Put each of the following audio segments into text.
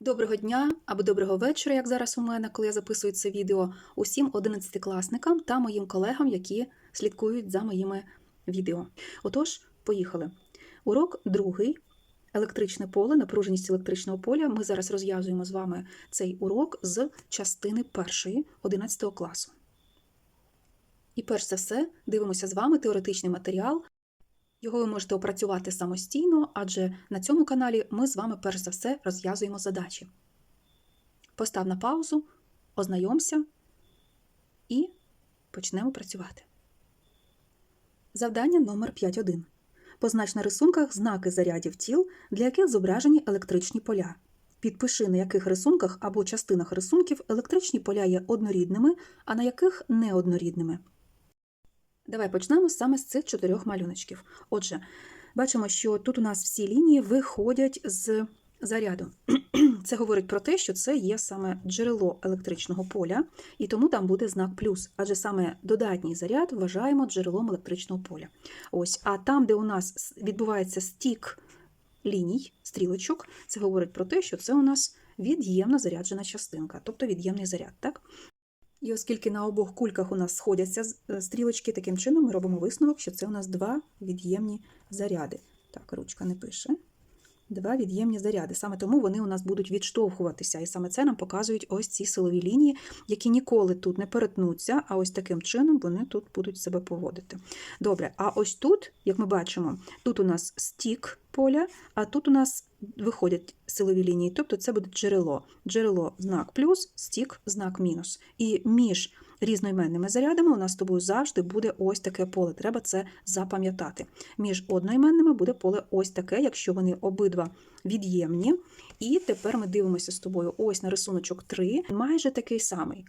Доброго дня або доброго вечора, як зараз у мене, коли я записую це відео, усім 11-класникам та моїм колегам, які слідкують за моїми відео. Отож, поїхали. Урок другий. Електричне поле, напруженість електричного поля. Ми зараз розв'язуємо з вами цей урок з частини першої 11 класу. І перш за все дивимося з вами теоретичний матеріал. Його ви можете опрацювати самостійно, адже на цьому каналі ми з вами перш за все розв'язуємо задачі. Постав на паузу, ознайомся і почнемо працювати. Завдання номер 5.1. Познач на рисунках знаки зарядів тіл, для яких зображені електричні поля. Підпиши, на яких рисунках або частинах рисунків електричні поля є однорідними, а на яких неоднорідними. Давай почнемо саме з цих чотирьох малюночків. Отже, бачимо, що тут у нас всі лінії виходять з заряду. Це говорить про те, що це є саме джерело електричного поля, і тому там буде знак плюс, адже саме додатній заряд вважаємо джерелом електричного поля. Ось, а там, де у нас відбувається стік ліній, стрілочок, це говорить про те, що це у нас від'ємно заряджена частинка, тобто від'ємний заряд. Так? І оскільки на обох кульках у нас сходяться е, стрілочки, таким чином ми робимо висновок, що це у нас два від'ємні заряди. Так, ручка не пише. Два від'ємні заряди. Саме тому вони у нас будуть відштовхуватися. І саме це нам показують ось ці силові лінії, які ніколи тут не перетнуться, а ось таким чином вони тут будуть себе поводити. Добре, а ось тут, як ми бачимо, тут у нас стік поля, а тут у нас виходять силові лінії, тобто це буде джерело. Джерело знак плюс, стік знак мінус. І між різноіменними зарядами у нас з тобою завжди буде ось таке поле. Треба це запам'ятати. Між одноіменними буде поле ось таке, якщо вони обидва від'ємні. І тепер ми дивимося з тобою ось на рисуночок 3, майже такий самий.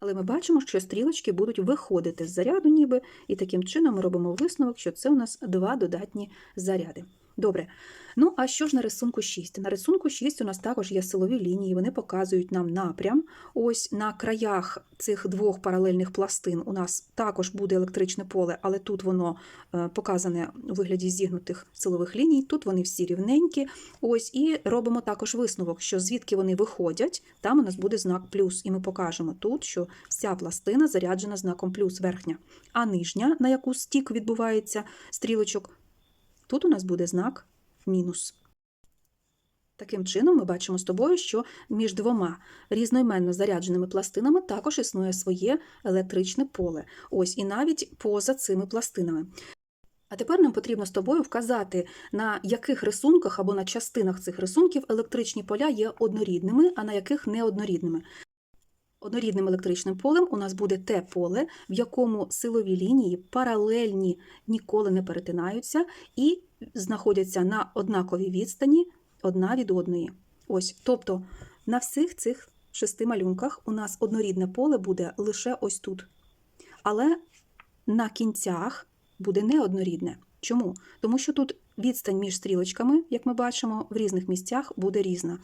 Але ми бачимо, що стрілочки будуть виходити з заряду, ніби, і таким чином ми робимо висновок, що це у нас два додатні заряди. Добре. Ну, а що ж на рисунку 6? На рисунку 6 у нас також є силові лінії, вони показують нам напрям. Ось на краях цих двох паралельних пластин у нас також буде електричне поле, але тут воно е, показане у вигляді зігнутих силових ліній, тут вони всі рівненькі. Ось, і робимо також висновок, що звідки вони виходять, там у нас буде знак плюс. І ми покажемо тут, що вся пластина заряджена знаком плюс верхня, а нижня, на яку стік відбувається стрілочок, тут у нас буде знак мінус. Таким чином, ми бачимо з тобою, що між двома різноіменно зарядженими пластинами також існує своє електричне поле. Ось і навіть поза цими пластинами. А тепер нам потрібно з тобою вказати, на яких рисунках або на частинах цих рисунків електричні поля є однорідними, а на яких неоднорідними. Однорідним електричним полем у нас буде те поле, в якому силові лінії паралельні ніколи не перетинаються і знаходяться на однаковій відстані одна від одної. Ось, тобто на всіх цих шести малюнках у нас однорідне поле буде лише ось тут. Але на кінцях буде неоднорідне. Чому? Тому що тут відстань між стрілочками, як ми бачимо, в різних місцях буде різна.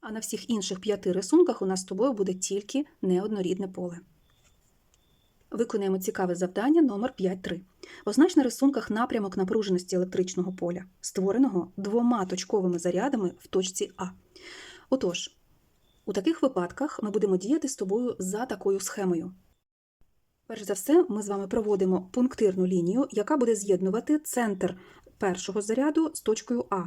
А на всіх інших п'яти рисунках у нас з тобою буде тільки неоднорідне поле. Виконуємо цікаве завдання номер 5.3. Означ на рисунках напрямок напруженості електричного поля, створеного двома точковими зарядами в точці А. Отож, у таких випадках ми будемо діяти з тобою за такою схемою. Перш за все, ми з вами проводимо пунктирну лінію, яка буде з'єднувати центр першого заряду з точкою А.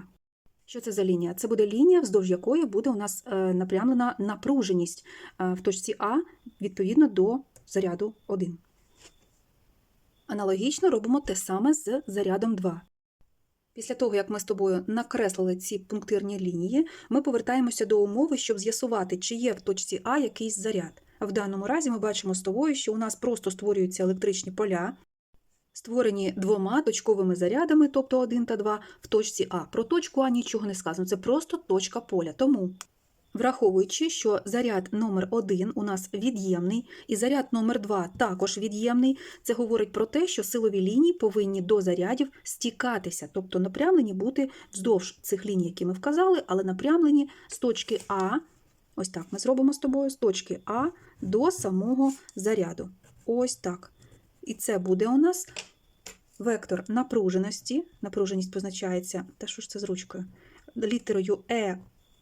Що це за лінія? Це буде лінія, вздовж якої буде у нас е, напрямлена напруженість е, в точці А відповідно до заряду 1. Аналогічно робимо те саме з зарядом 2. Після того, як ми з тобою накреслили ці пунктирні лінії, ми повертаємося до умови, щоб з'ясувати, чи є в точці А якийсь заряд. В даному разі ми бачимо з тобою, що у нас просто створюються електричні поля, створені двома точковими зарядами, тобто 1 та 2, в точці А. Про точку А нічого не сказано, це просто точка поля. Тому, враховуючи, що заряд номер 1 у нас від'ємний, і заряд номер 2 також від'ємний, це говорить про те, що силові лінії повинні до зарядів стікатися, тобто напрямлені бути вздовж цих ліній, які ми вказали, але напрямлені з точки А, ось так ми зробимо з тобою, з точки А до самого заряду. Ось так. І це буде у нас вектор напруженості. Напруженість позначається, та що ж це з ручкою? Літерою Е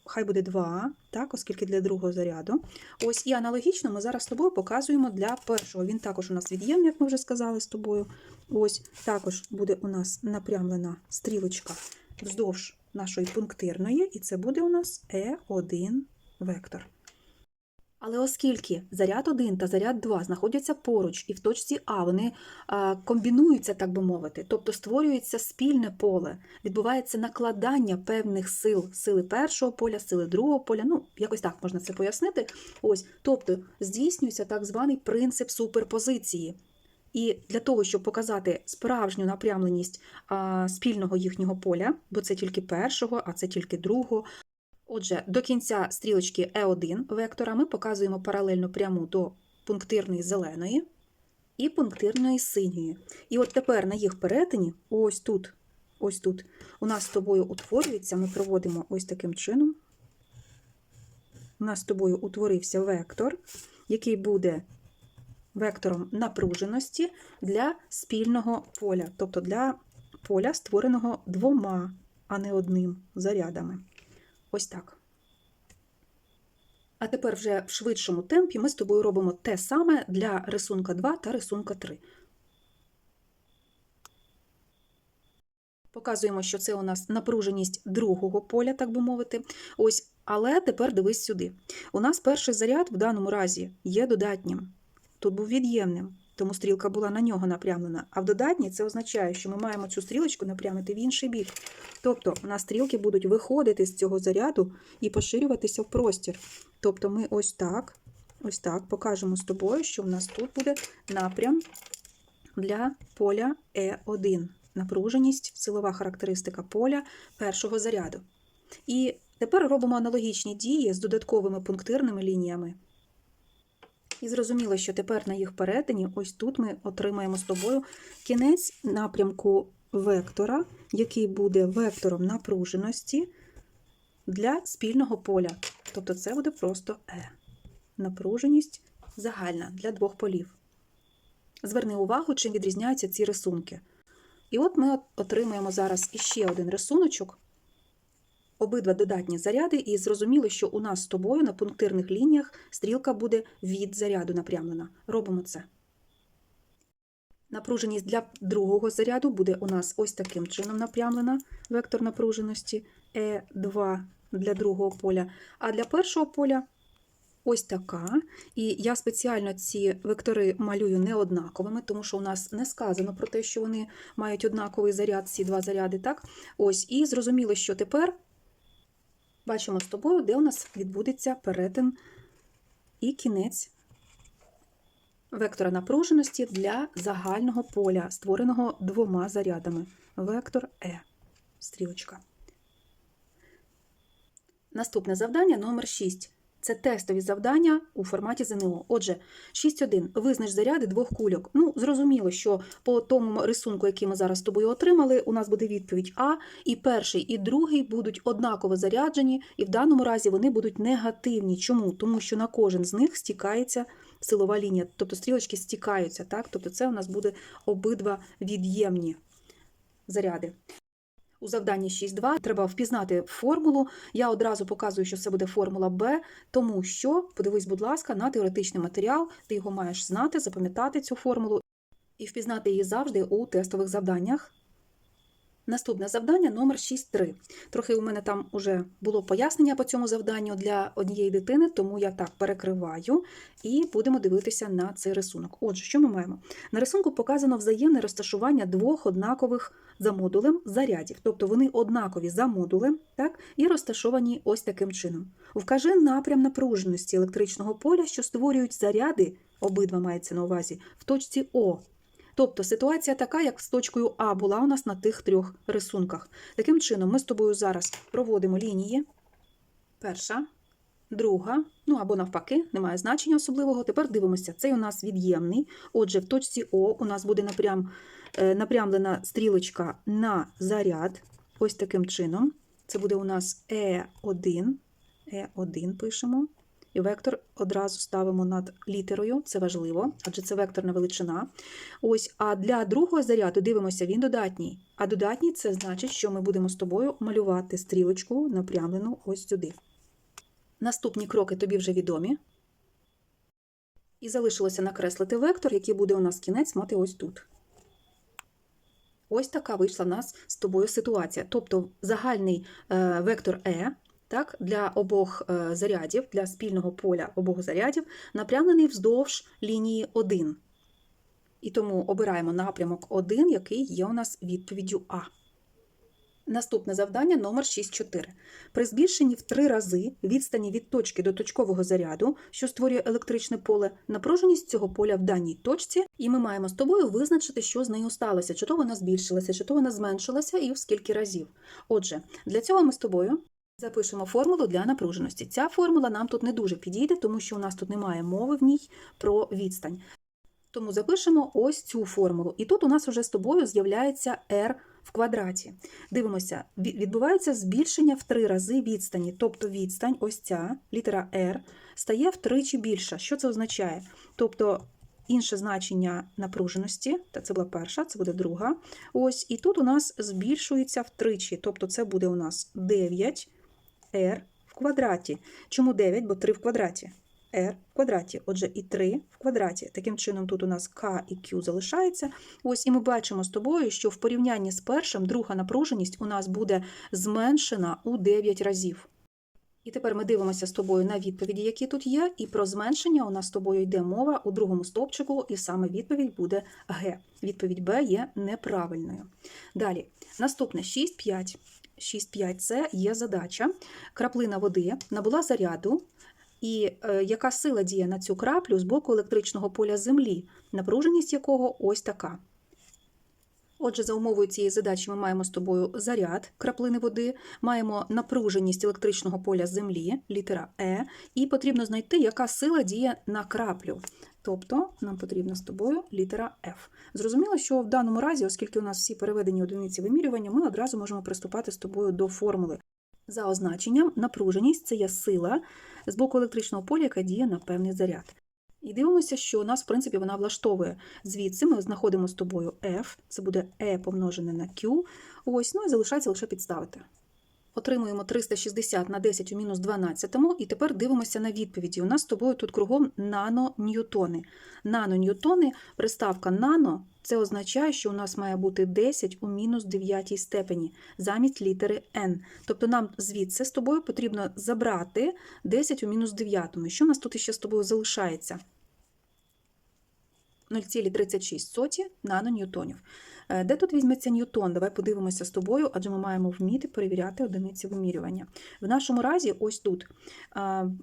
хай буде 2, так, оскільки для другого заряду. Ось і аналогічно ми зараз з тобою показуємо для першого. Він також у нас від'ємний, як ми вже сказали з тобою. Ось також буде у нас напрямлена стрілочка вздовж нашої пунктирної, і це буде у нас Е1 вектор. Але оскільки заряд 1 та заряд 2 знаходяться поруч і в точці А вони а, комбінуються, так би мовити, тобто створюється спільне поле, відбувається накладання певних сил, сили першого поля, сили другого поля, ну, якось так можна це пояснити. Ось, тобто здійснюється так званий принцип суперпозиції. І для того, щоб показати справжню напрямленість спільного їхнього поля, бо це тільки першого, а це тільки другого, Отже, до кінця стрілочки E1 вектора ми показуємо паралельно пряму до пунктирної зеленої і пунктирної синьої. І от тепер на їх перетині, ось тут, ось тут, у нас з тобою утворюється, ми проводимо ось таким чином. У нас з тобою утворився вектор, який буде вектором напруженості для спільного поля, тобто для поля, створеного двома, а не одним зарядами. Ось так. А тепер вже в швидшому темпі ми з тобою робимо те саме для рисунка 2 та рисунка 3. Показуємо, що це у нас напруженість другого поля, так би мовити. Ось, але тепер дивись сюди. У нас перший заряд в даному разі є додатнім. Тут був від'ємним, тому стрілка була на нього напрямлена. А в додатній це означає, що ми маємо цю стрілочку напрямити в інший бік. Тобто у нас стрілки будуть виходити з цього заряду і поширюватися в простір. Тобто ми ось так, ось так покажемо з тобою, що в нас тут буде напрям для поля Е1. Напруженість, силова характеристика поля першого заряду. І тепер робимо аналогічні дії з додатковими пунктирними лініями. І зрозуміло, що тепер на їх перетині, ось тут ми отримаємо з тобою кінець напрямку вектора, який буде вектором напруженості для спільного поля. Тобто це буде просто Е. Напруженість загальна для двох полів. Зверни увагу, чим відрізняються ці рисунки. І от ми отримаємо зараз іще один рисуночок. Обидва додатні заряди, і зрозуміло, що у нас з тобою на пунктирних лініях стрілка буде від заряду напрямлена. Робимо це. Напруженість для другого заряду буде у нас ось таким чином напрямлена вектор напруженості Е2 для другого поля. А для першого поля ось така. І я спеціально ці вектори малюю не однаковими, тому що у нас не сказано про те, що вони мають однаковий заряд, ці два заряди. так? Ось, І зрозуміло, що тепер бачимо з тобою, де у нас відбудеться перетин і кінець вектора напруженості для загального поля, створеного двома зарядами. Вектор Е. Стрілочка. Наступне завдання номер 6. Це тестові завдання у форматі ЗНО. Отже, 6.1. Визнач заряди двох кульок. Ну, зрозуміло, що по тому рисунку, який ми зараз з тобою отримали, у нас буде відповідь А, і перший, і другий будуть однаково заряджені, і в даному разі вони будуть негативні. Чому? Тому що на кожен з них стікається силова лінія, тобто стрілочки стікаються. так? Тобто це у нас буде обидва від'ємні заряди. У завданні 6.2 треба впізнати формулу. Я одразу показую, що це буде формула Б, тому що, подивись, будь ласка, на теоретичний матеріал, ти його маєш знати, запам'ятати цю формулу і впізнати її завжди у тестових завданнях. Наступне завдання номер 6.3. Трохи у мене там вже було пояснення по цьому завданню для однієї дитини, тому я так перекриваю і будемо дивитися на цей рисунок. Отже, що ми маємо? На рисунку показано взаємне розташування двох однакових за модулем зарядів, тобто вони однакові за модулем, так, і розташовані ось таким чином. Вкажи напрям напруженості електричного поля, що створюють заряди, обидва мається на увазі, в точці О. Тобто ситуація така, як з точкою А була у нас на тих трьох рисунках. Таким чином, ми з тобою зараз проводимо лінії. Перша, друга, ну або навпаки, немає значення особливого. Тепер дивимося, цей у нас від'ємний. Отже, в точці О у нас буде напрям, е, напрямлена стрілочка на заряд. Ось таким чином. Це буде у нас Е1. Е1 пишемо. І вектор одразу ставимо над літерою, це важливо, адже це векторна величина. Ось, А для другого заряду дивимося, він додатній. А додатній це значить, що ми будемо з тобою малювати стрілочку напрямлену ось сюди. Наступні кроки тобі вже відомі. І залишилося накреслити вектор, який буде у нас кінець мати ось тут. Ось така вийшла в нас з тобою ситуація. Тобто загальний е, вектор E так, для обох е, зарядів, для спільного поля обох зарядів, напрямлений вздовж лінії 1. І тому обираємо напрямок 1, який є у нас відповіддю А. Наступне завдання номер 6.4. При збільшенні в три рази відстані від точки до точкового заряду, що створює електричне поле, напруженість цього поля в даній точці, і ми маємо з тобою визначити, що з нею сталося, чи то вона збільшилася, чи то вона зменшилася і в скільки разів. Отже, для цього ми з тобою запишемо формулу для напруженості. Ця формула нам тут не дуже підійде, тому що у нас тут немає мови в ній про відстань. Тому запишемо ось цю формулу. І тут у нас вже з тобою з'являється r в квадраті. Дивимося, відбувається збільшення в три рази відстані. Тобто відстань, ось ця літера r, стає втричі більша. Що це означає? Тобто інше значення напруженості, та це була перша, це буде друга. Ось, і тут у нас збільшується втричі. Тобто це буде у нас 9 r в квадраті. Чому 9? Бо 3 в квадраті r в квадраті. Отже, і 3 в квадраті. Таким чином, тут у нас k і q залишається. Ось, і ми бачимо з тобою, що в порівнянні з першим друга напруженість у нас буде зменшена у 9 разів. І тепер ми дивимося з тобою на відповіді, які тут є, і про зменшення у нас з тобою йде мова у другому стовпчику, і саме відповідь буде Г. Відповідь Б є неправильною. Далі, наступне 6,5. 6,5 це є задача. Краплина води набула заряду, і е, яка сила діє на цю краплю з боку електричного поля Землі, напруженість якого ось така. Отже, за умовою цієї задачі ми маємо з тобою заряд краплини води, маємо напруженість електричного поля Землі, літера Е, і потрібно знайти, яка сила діє на краплю. Тобто нам потрібна з тобою літера F. Зрозуміло, що в даному разі, оскільки у нас всі переведені одиниці вимірювання, ми одразу можемо приступати з тобою до формули. За означенням, напруженість це є сила з боку електричного поля, яка діє на певний заряд. І дивимося, що у нас, в принципі, вона влаштовує. Звідси ми знаходимо з тобою F, це буде E помножене на Q. Ось, ну і залишається лише підставити. Отримуємо 360 на 10 у мінус 12, і тепер дивимося на відповіді. У нас з тобою тут кругом наноньютони. Наноньютони, приставка нано, це означає, що у нас має бути 10 у мінус 9 степені замість літери n. Тобто нам звідси з тобою потрібно забрати 10 у мінус 9. Що у нас тут ще з тобою залишається? 0,36 наноньютонів. Е, Де тут візьметься ньютон? Давай подивимося з тобою, адже ми маємо вміти перевіряти одиниці вимірювання. В нашому разі, ось тут,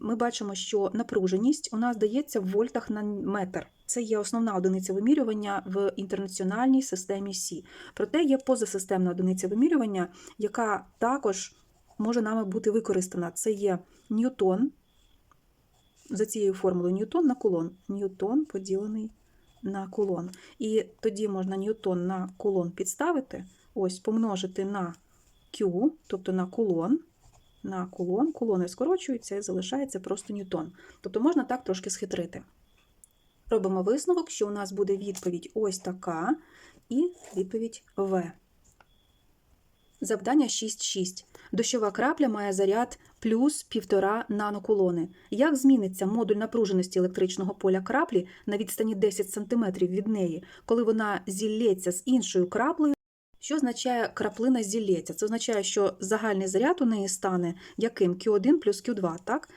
ми бачимо, що напруженість у нас дається в вольтах на метр. Це є основна одиниця вимірювання в інтернаціональній системі Сі. Проте є позасистемна одиниця вимірювання, яка також може нами бути використана. Це є ньютон. За цією формулою ньютон на кулон. Ньютон поділений на кулон. І тоді можна ньютон на кулон підставити, ось помножити на Q, тобто на кулон, на кулон, кулони скорочуються і залишається просто ньютон. Тобто можна так трошки схитрити. Робимо висновок, що у нас буде відповідь ось така, і відповідь В. Завдання 6.6. Дощова крапля має заряд плюс 1,5 нанокулони. Як зміниться модуль напруженості електричного поля краплі на відстані 10 см від неї, коли вона зілється з іншою краплею? Що означає краплина зілється? Це означає, що загальний заряд у неї стане яким? Q1 плюс Q2, так?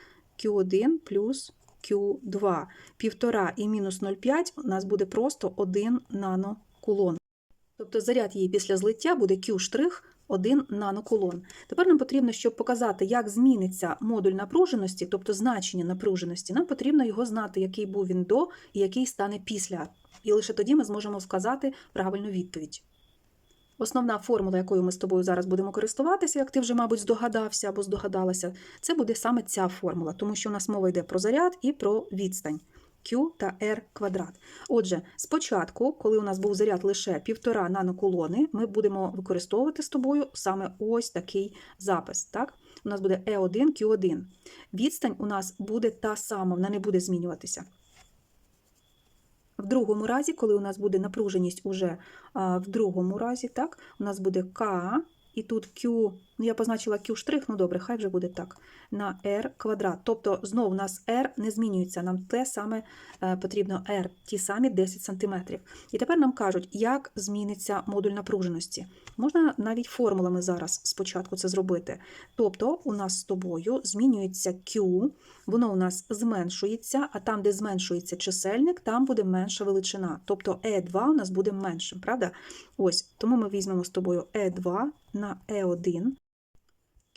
Q1 плюс Q2. 1,5 і мінус 0,5 у нас буде просто 1 нанокулон. Тобто заряд її після злиття буде Q' 1 нанокулон. Тепер нам потрібно, щоб показати, як зміниться модуль напруженості, тобто значення напруженості, нам потрібно його знати, який був він до і який стане після. І лише тоді ми зможемо сказати правильну відповідь. Основна формула, якою ми з тобою зараз будемо користуватися, як ти вже, мабуть, здогадався або здогадалася, це буде саме ця формула, тому що у нас мова йде про заряд і про відстань. Q та R квадрат. Отже, спочатку, коли у нас був заряд лише 1,5 нанокулони, ми будемо використовувати з тобою саме ось такий запис. Так? У нас буде E1, Q1. Відстань у нас буде та сама, вона не буде змінюватися. В другому разі, коли у нас буде напруженість уже в другому разі, так, у нас буде К і тут Q, ну я позначила Q штрих, ну добре, хай вже буде так, на R квадрат. Тобто знову у нас R не змінюється, нам те саме е, потрібно R, ті самі 10 см. І тепер нам кажуть, як зміниться модуль напруженості. Можна навіть формулами зараз спочатку це зробити. Тобто у нас з тобою змінюється Q, воно у нас зменшується, а там, де зменшується чисельник, там буде менша величина. Тобто E2 у нас буде меншим, правда? Ось, тому ми візьмемо з тобою E2 на E1,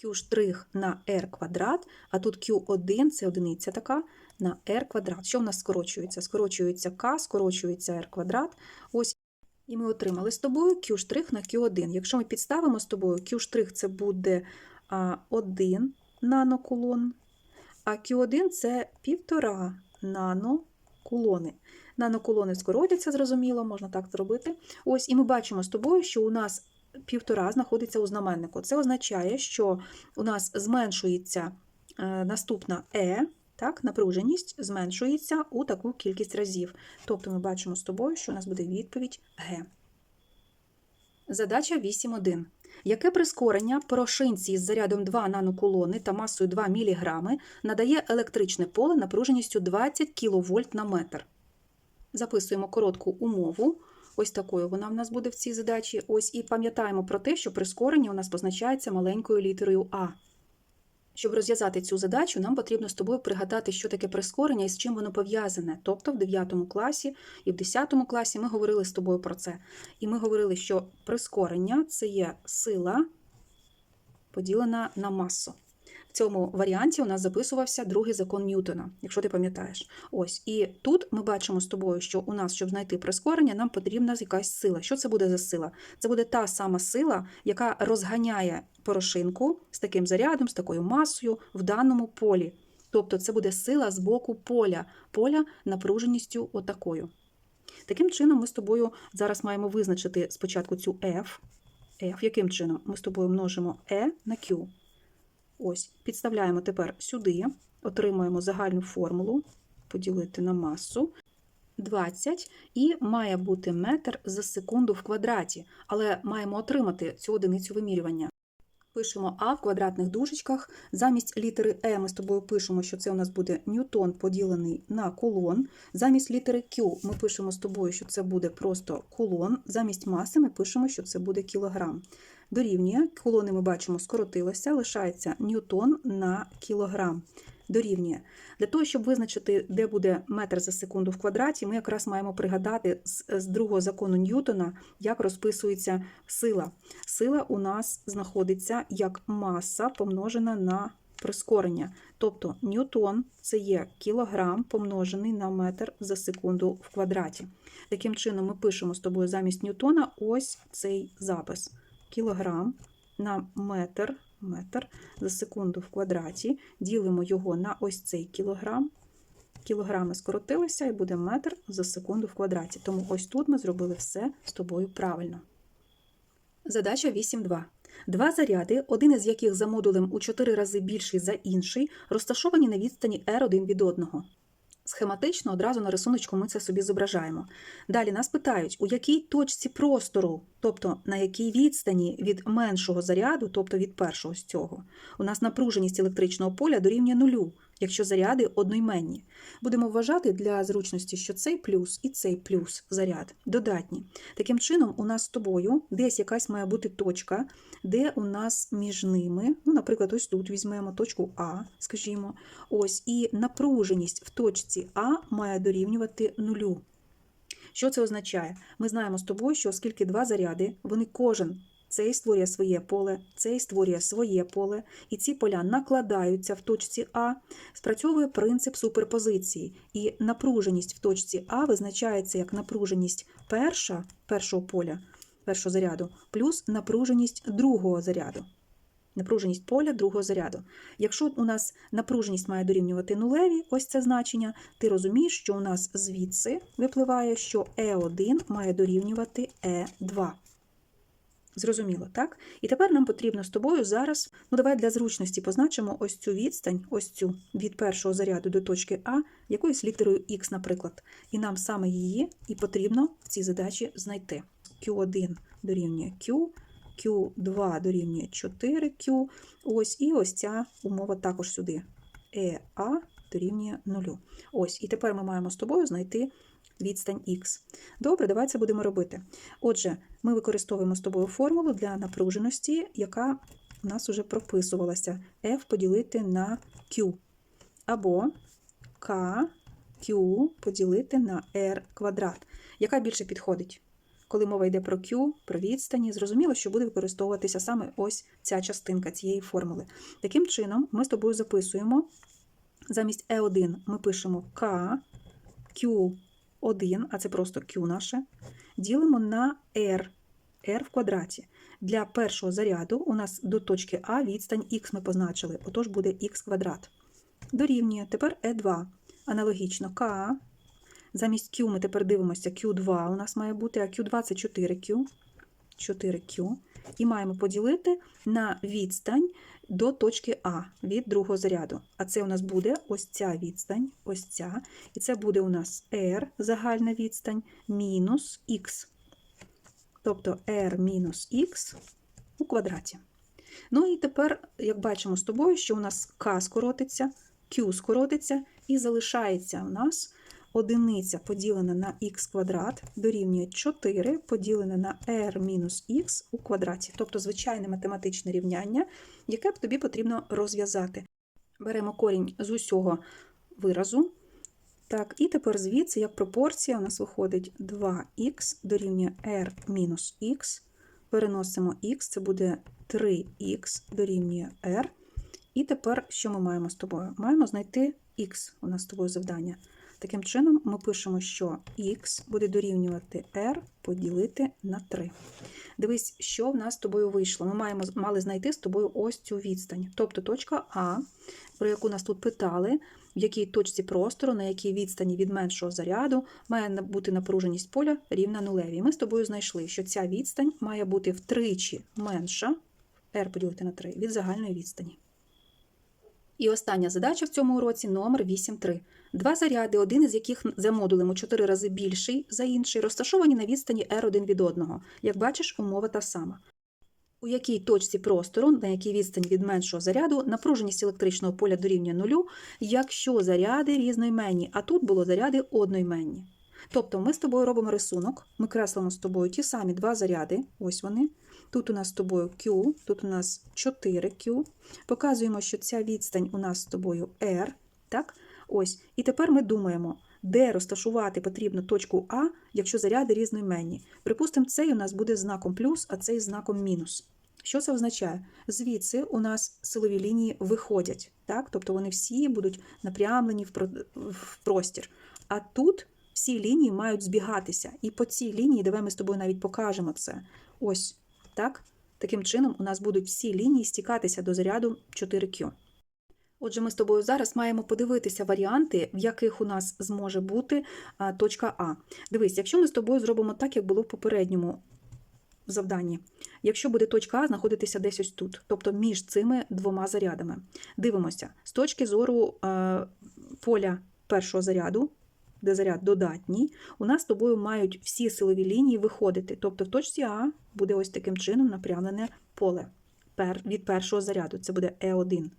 Q' на R квадрат, а тут Q1 це одиниця така на R квадрат. Що в нас скорочується? Скорочується К, скорочується R квадрат. Ось. І ми отримали з тобою Q' на Q1. Якщо ми підставимо з тобою, Q' це буде а, 1 нанокулон, а Q1 це 1,5 нанокулони. Нанокулони скоротяться, зрозуміло, можна так зробити. Ось, і ми бачимо з тобою, що у нас півтора знаходиться у знаменнику. Це означає, що у нас зменшується е, наступна Е, так, напруженість зменшується у таку кількість разів. Тобто ми бачимо з тобою, що у нас буде відповідь Г. Задача 8.1. Яке прискорення порошинці з зарядом 2 нанокулони та масою 2 мг надає електричне поле напруженістю 20 кВт на метр? Записуємо коротку умову. Ось такою вона в нас буде в цій задачі. Ось і пам'ятаємо про те, що прискорення у нас позначається маленькою літерою А. Щоб розв'язати цю задачу, нам потрібно з тобою пригадати, що таке прискорення і з чим воно пов'язане. Тобто в 9 класі і в 10 класі ми говорили з тобою про це. І ми говорили, що прискорення це є сила поділена на масу. В цьому варіанті у нас записувався другий закон Ньютона, якщо ти пам'ятаєш. Ось. І тут ми бачимо з тобою, що у нас, щоб знайти прискорення, нам потрібна якась сила. Що це буде за сила? Це буде та сама сила, яка розганяє порошинку з таким зарядом, з такою масою в даному полі. Тобто це буде сила з боку поля, поля напруженістю отакою. Таким чином, ми з тобою зараз маємо визначити спочатку цю F. F. Яким чином? Ми з тобою множимо E на Q. Ось, підставляємо тепер сюди, отримуємо загальну формулу, поділити на масу 20, і має бути метр за секунду в квадраті, але маємо отримати цю одиницю вимірювання. Пишемо А в квадратних дужечках. Замість літери Е ми з тобою пишемо, що це у нас буде ньютон поділений на кулон. Замість літери Q ми пишемо з тобою, що це буде просто кулон. Замість маси ми пишемо, що це буде кілограм. Дорівнює, колони ми бачимо, скоротилося, лишається ньютон на кілограм. Дорівнює. Для того, щоб визначити, де буде метр за секунду в квадраті, ми якраз маємо пригадати з, з другого закону Ньютона, як розписується сила. Сила у нас знаходиться як маса помножена на прискорення. Тобто ньютон це є кілограм помножений на метр за секунду в квадраті. Таким чином, ми пишемо з тобою замість ньютона ось цей запис кілограм на метр, метр за секунду в квадраті, ділимо його на ось цей кілограм. Кілограми скоротилися і буде метр за секунду в квадраті. Тому ось тут ми зробили все з тобою правильно. Задача 8.2. Два заряди, один із яких за модулем у 4 рази більший за інший, розташовані на відстані R1 від одного. Схематично одразу на рисуночку ми це собі зображаємо. Далі нас питають, у якій точці простору, тобто на якій відстані від меншого заряду, тобто від першого з цього, у нас напруженість електричного поля дорівнює нулю, якщо заряди одноіменні. Будемо вважати для зручності, що цей плюс і цей плюс заряд додатні. Таким чином, у нас з тобою десь якась має бути точка, де у нас між ними, ну, наприклад, ось тут візьмемо точку А, скажімо, ось, і напруженість в точці А має дорівнювати нулю. Що це означає? Ми знаємо з тобою, що оскільки два заряди, вони кожен цей створює своє поле, цей створює своє поле, і ці поля накладаються в точці А, спрацьовує принцип суперпозиції, і напруженість в точці А визначається як напруженість перша, першого поля, першого заряду, плюс напруженість другого заряду. Напруженість поля другого заряду. Якщо у нас напруженість має дорівнювати нулеві, ось це значення, ти розумієш, що у нас звідси випливає, що Е1 має дорівнювати Е2. Зрозуміло, так? І тепер нам потрібно з тобою зараз, ну давай для зручності позначимо ось цю відстань, ось цю від першого заряду до точки А, якоюсь літерою Х, наприклад. І нам саме її і потрібно в цій задачі знайти. Q1 дорівнює Q, Q2 дорівнює 4Q. Ось, і ось ця умова також сюди. EA дорівнює 0. Ось, і тепер ми маємо з тобою знайти відстань Х. Добре, давай це будемо робити. Отже, ми використовуємо з тобою формулу для напруженості, яка у нас вже прописувалася. F поділити на Q. Або K Q поділити на R квадрат. Яка більше підходить? Коли мова йде про Q, про відстані, зрозуміло, що буде використовуватися саме ось ця частинка цієї формули. Таким чином, ми з тобою записуємо замість E1 ми пишемо K, Q1, а це просто Q наше, ділимо на R, R в квадраті. Для першого заряду у нас до точки А відстань Х ми позначили, отож буде Х квадрат. Дорівнює. Тепер E2. Аналогічно К. Замість Q ми тепер дивимося Q2 у нас має бути, а Q2 це 4Q. 4Q. І маємо поділити на відстань до точки А від другого заряду. А це у нас буде ось ця відстань, ось ця. І це буде у нас R, загальна відстань, мінус Х. Тобто R мінус Х у квадраті. Ну і тепер, як бачимо з тобою, що у нас К скоротиться, Q скоротиться, і залишається у нас одиниця поділена на х квадрат дорівнює 4 поділене на r мінус х у квадраті. Тобто звичайне математичне рівняння, яке б тобі потрібно розв'язати. Беремо корінь з усього виразу. Так, і тепер звідси, як пропорція, у нас виходить 2х дорівнює r мінус х. Переносимо х, це буде 3х дорівнює r. І тепер що ми маємо з тобою? Маємо знайти х у нас з тобою завдання. Таким чином, ми пишемо, що х буде дорівнювати r поділити на 3. Дивись, що в нас з тобою вийшло. Ми маємо, мали знайти з тобою ось цю відстань. Тобто точка А, про яку нас тут питали, в якій точці простору, на якій відстані від меншого заряду має бути напруженість поля рівна нулевій. Ми з тобою знайшли, що ця відстань має бути втричі менша, r поділити на 3, від загальної відстані. І остання задача в цьому уроці номер 8.3. Два заряди, один із яких за модулем у 4 рази більший за інший, розташовані на відстані R1 від одного. Як бачиш, умова та сама. У якій точці простору, на якій відстані від меншого заряду, напруженість електричного поля дорівнює нулю, якщо заряди різноіменні, а тут було заряди одноіменні. Тобто ми з тобою робимо рисунок, ми креслимо з тобою ті самі два заряди, ось вони. Тут у нас з тобою Q, тут у нас 4Q. Показуємо, що ця відстань у нас з тобою R. Так? Ось. І тепер ми думаємо, де розташувати потрібно точку А, якщо заряди різноіменні. Припустимо, цей у нас буде знаком плюс, а цей знаком мінус. Що це означає? Звідси у нас силові лінії виходять, так? тобто вони всі будуть напрямлені в простір. А тут всі лінії мають збігатися. І по цій лінії, давай ми з тобою навіть покажемо це. Ось так? Таким чином, у нас будуть всі лінії стікатися до заряду 4Q. Отже, ми з тобою зараз маємо подивитися варіанти, в яких у нас зможе бути точка А. Дивись, якщо ми з тобою зробимо так, як було в попередньому завданні. Якщо буде точка А знаходитися десь ось тут, тобто між цими двома зарядами. Дивимося, з точки зору е, поля першого заряду, де заряд додатній, у нас з тобою мають всі силові лінії виходити. Тобто в точці А буде ось таким чином напрямлене поле від першого заряду, це буде Е1.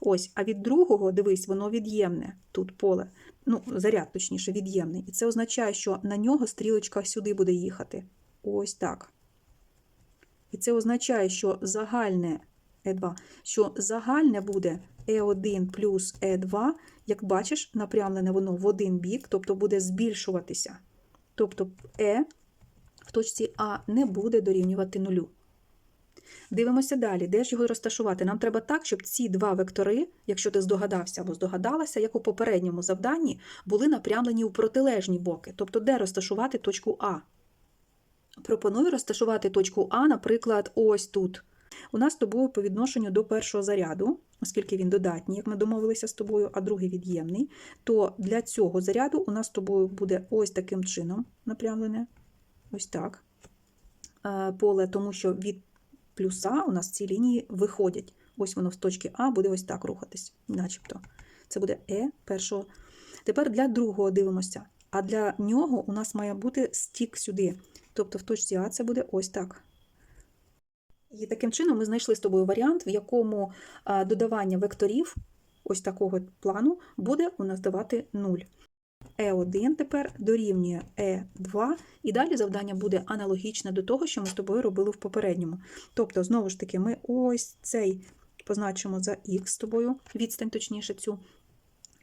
Ось, а від другого, дивись, воно від'ємне тут поле. Ну, заряд, точніше, від'ємний. І це означає, що на нього стрілочка сюди буде їхати. Ось так. І це означає, що загальне Е2, що загальне буде Е1 плюс Е2, як бачиш, напрямлене воно в один бік, тобто буде збільшуватися. Тобто Е в точці А не буде дорівнювати нулю. Дивимося далі, де ж його розташувати. Нам треба так, щоб ці два вектори, якщо ти здогадався або здогадалася, як у попередньому завданні, були напрямлені у протилежні боки, тобто де розташувати точку А. Пропоную розташувати точку А, наприклад, ось тут. У нас з тобою по відношенню до першого заряду, оскільки він додатній, як ми домовилися з тобою, а другий від'ємний, то для цього заряду у нас з тобою буде ось таким чином напрямлене. Ось так. Е, поле, тому що від плюса у нас ці лінії виходять. Ось воно з точки А буде ось так рухатись, начебто. Це буде Е першого. Тепер для другого дивимося. А для нього у нас має бути стік сюди. Тобто в точці А це буде ось так. І таким чином ми знайшли з тобою варіант, в якому додавання векторів ось такого плану буде у нас давати 0. Е1 тепер дорівнює Е2, і далі завдання буде аналогічне до того, що ми з тобою робили в попередньому. Тобто, знову ж таки, ми ось цей позначимо за х з тобою, відстань, точніше, цю.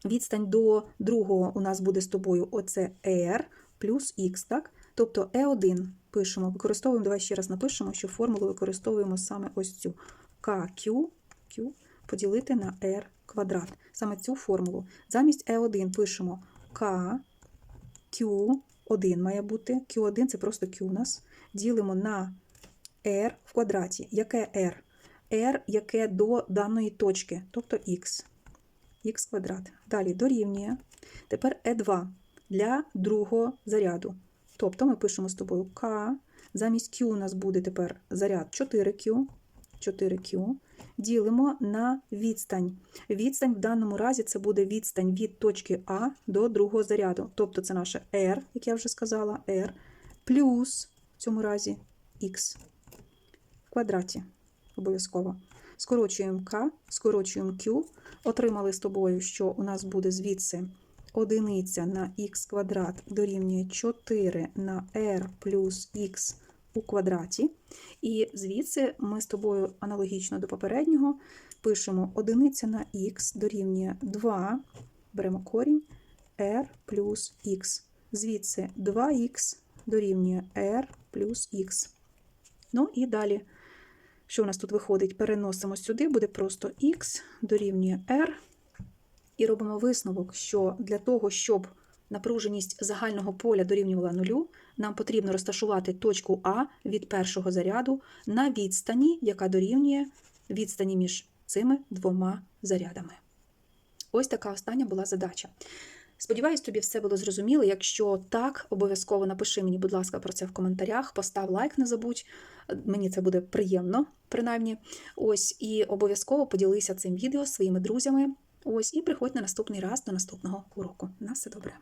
Відстань до другого у нас буде з тобою оце R плюс х, так? Тобто E1 пишемо, використовуємо, давай ще раз напишемо, що формулу використовуємо саме ось цю KQ Q поділити на R квадрат. Саме цю формулу. Замість E1 пишемо K Q1 має бути. Q1 це просто Q у нас. Ділимо на R в квадраті. Яке R? R, яке до даної точки, тобто X. Х квадрат. Далі дорівнює. Тепер E2 для другого заряду. Тобто ми пишемо з тобою К. Замість Q у нас буде тепер заряд 4Q. 4Q. Ділимо на відстань. Відстань в даному разі це буде відстань від точки А до другого заряду. Тобто це наше R, як я вже сказала, R, плюс в цьому разі Х в квадраті. Обов'язково. Скорочуємо К, скорочуємо Q. Отримали з тобою, що у нас буде звідси одиниця на х квадрат дорівнює 4 на r плюс х у квадраті. І звідси ми з тобою аналогічно до попереднього пишемо одиниця на х дорівнює 2, беремо корінь r плюс х. Звідси 2х дорівнює r плюс х. Ну і далі, що у нас тут виходить? Переносимо сюди, буде просто х дорівнює r. І робимо висновок, що для того, щоб напруженість загального поля дорівнювала нулю, нам потрібно розташувати точку А від першого заряду на відстані, яка дорівнює відстані між цими двома зарядами. Ось така остання була задача. Сподіваюсь, тобі все було зрозуміло. Якщо так, обов'язково напиши мені, будь ласка, про це в коментарях, постав лайк, не забудь. Мені це буде приємно, принаймні. Ось, і обов'язково поділися цим відео своїми друзями. Ось, і приходь на наступний раз до наступного уроку. На все добре.